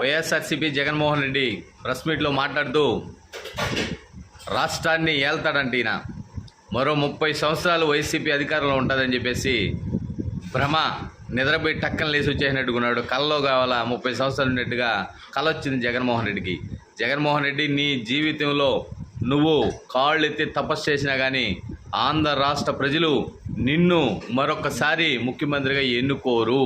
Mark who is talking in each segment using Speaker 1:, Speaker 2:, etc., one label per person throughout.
Speaker 1: YSRCP Jaganmohan Reddy press మీట్లో మాట్లాడుతూ రాష్ట్రాన్ని ఏల్తాడంటే ఈయన. మరో ముప్పై సంవత్సరాలు వైసీపీ అధికారంలో ఉంటుందని చెప్పేసి భ్రమ నిద్రపోయి టక్కన లేచి వచ్చేసినట్టుకున్నాడు. కళ్ళలో కావాలా? ముప్పై సంవత్సరాలు ఉన్నట్టుగా కల వచ్చింది జగన్మోహన్ రెడ్డికి. జగన్మోహన్ రెడ్డి నీ జీవితంలో నువ్వు కాళ్ళు ఎత్తి తపస్సు చేసినా కానీ ఆంధ్ర రాష్ట్ర ప్రజలు నిన్ను మరొకసారి ముఖ్యమంత్రిగా ఎన్నుకోరు.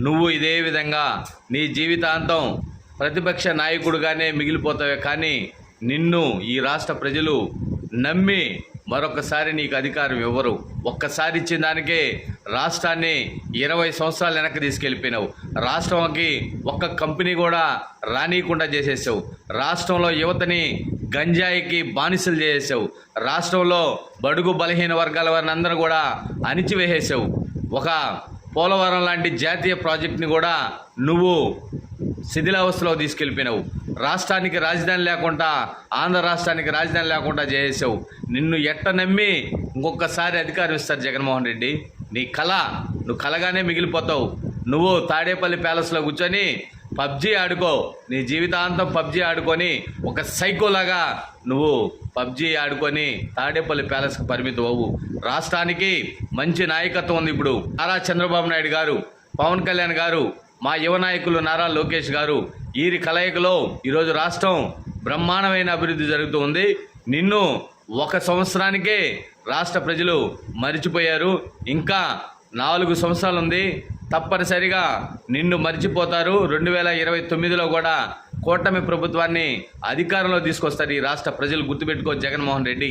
Speaker 1: నువ్వు ఇదే విధంగా నీ జీవితాంతం ప్రతిపక్ష నాయకుడుగానే మిగిలిపోతావే కానీ నిన్ను ఈ రాష్ట్ర ప్రజలు నమ్మి మరొకసారి నీకు అధికారం ఇవ్వరు. ఒక్కసారి ఇచ్చిన దానికే రాష్ట్రాన్ని ఇరవై సంవత్సరాలు వెనక్కి తీసుకెళ్ళిపోయినావు. రాష్ట్రంకి ఒక్క కంపెనీ కూడా రానియకుండా చేసేసావు. రాష్ట్రంలో యువతని గంజాయికి బానిసలు చేసేసావు. రాష్ట్రంలో బడుగు బలహీన వర్గాల వారిని అందరూ కూడా అణిచివేసేసావు. ఒక పోలవరం లాంటి జాతీయ ప్రాజెక్ట్ని కూడా నువ్వు శిథిలావస్థలో తీసుకెళ్ళిపోయినావు. రాష్ట్రానికి రాజధాని లేకుండా ఆంధ్ర రాష్ట్రానికి రాజధాని లేకుండా చేసావు నిన్ను ఎట్ట నమ్మి ఇంకొకసారి అధికారం ఇస్తారు జగన్మోహన్ రెడ్డి. నీ కళ నువ్వు కలగానే మిగిలిపోతావు. నువ్వు తాడేపల్లి ప్యాలెస్లో కూర్చొని పబ్జీ ఆడుకో. నీ జీవితాంతం పబ్జీ ఆడుకొని ఒక సైకోలాగా నువ్వు పబ్జీ ఆడుకొని తాడేపల్లి ప్యాలెస్కి పరిమితం అవ్వు. రాష్ట్రానికి మంచి నాయకత్వం ఉంది ఇప్పుడు. నారా చంద్రబాబు నాయుడు గారు పవన్ కళ్యాణ్ గారు మా యువ నాయకులు నారా లోకేష్ గారు వీరి కలయికలో ఈరోజు రాష్ట్రం బ్రహ్మాండమైన అభివృద్ధి జరుగుతూ ఉంది నిన్ను ఒక సంవత్సరానికే రాష్ట్ర ప్రజలు మరిచిపోయారు. ఇంకా నాలుగు సంవత్సరాలు ఉంది తప్పనిసరిగా నిన్ను మర్చిపోతారు. రెండు వేల ఇరవై తొమ్మిదిలో కూడా కూటమి ప్రభుత్వాన్ని అధికారంలో తీసుకొస్తారు ఈ రాష్ట్ర ప్రజలు. గుర్తుపెట్టుకో జగన్మోహన్ రెడ్డి.